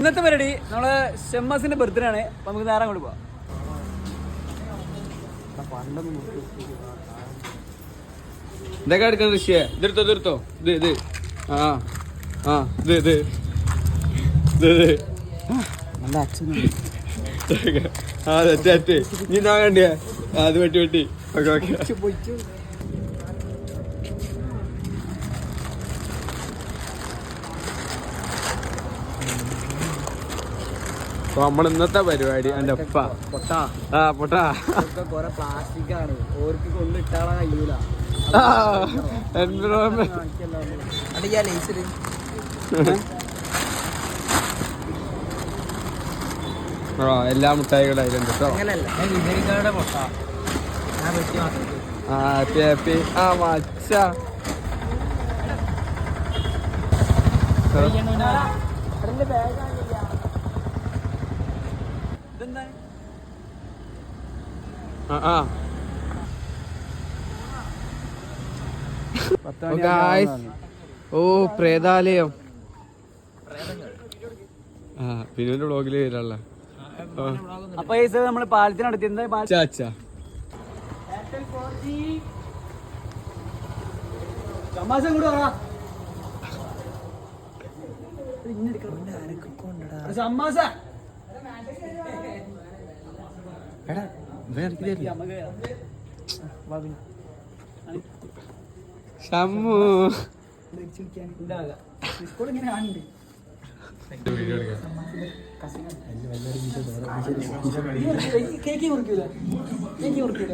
ഇന്നത്തെ പരിപാടി നമ്മൾ ഷെമ്മസിന്റെ ബർത്ത്ഡേ ആണ്. അപ്പൊ നമുക്ക് നേരം അങ്ങോട്ട് പോവാം. ഇതൊക്കെ എടുക്കണം ഋഷിയെ. ഇതെടുത്തോ ഇതെടുത്തോ ഇത് ഇത് ആ ആ ഇത് ഇത്. ആ തെറ്റ് തെറ്റ്. നീ നാ വേണ്ടിയാ അത് വെട്ടി വെട്ടി. Okay okay. അപ്പൊ നമ്മൾ ഇന്നത്തെ പരിപാടി എന്റെ ഉപ്പ ആ പൊട്ടാ. ഇതൊക്കെ പ്ലാസ്റ്റിക് ആണ്. ഓർക്ക് കൊണ്ടിട്ടാളാ കഴിയൂല എൻവിറോൺമെന്റ് ആ എല്ലാ മുട്ടായികളും അതിലുണ്ട് കേട്ടോ ഹാപ്പി ഹാപ്പി. മച്ച. ആ ഓ ഗായ്സ് ഓ പ്രേതാലയം. ആ പിന്നെ വ്ളോഗിൽ വരാനുള്ള അപ്പൊ ഈ നമ്മൾ പാലത്തിനടുത്ത് എന്താ സമ്മാസ ഷമ്മു കേക്ക് മുറിക്കൂല കേക്ക് മുറിക്കൂല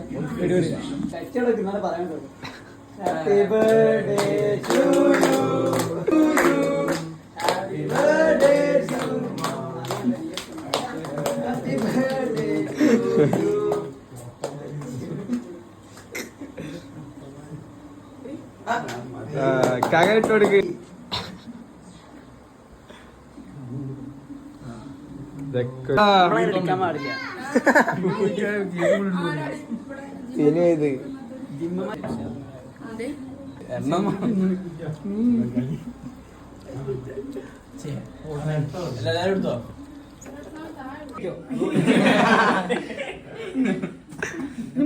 പറയാൻ ഹാപ്പി ബർത്ത്ഡേ ടു യു കകലിട്ട് കൊടുക്ക് ഇത്.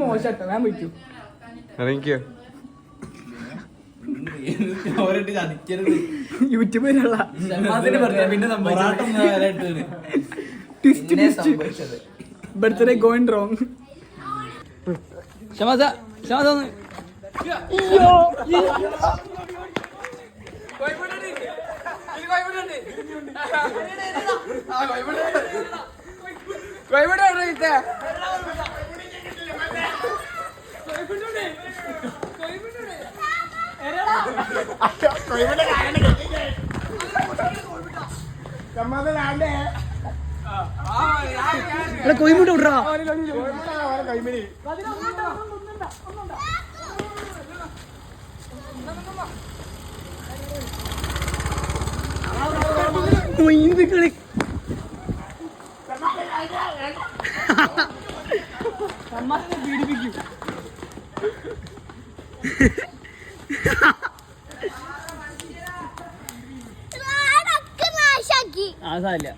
മോശട്ടോ ഞാൻ പറ്റൂ ഇറങ്ങിക്കോ യൂട്യൂബിലുള്ള പിന്നെ ബർത്ത്ഡേ ഗോയിങ് റോങ് ക്ഷമാസ ക്ഷമാസ ഒന്ന്. കോയിമുട്ട് വിട്രാ. കൊയിന്തുക്കളി പീഡിപ്പിക്കും. ആ സാരില്ല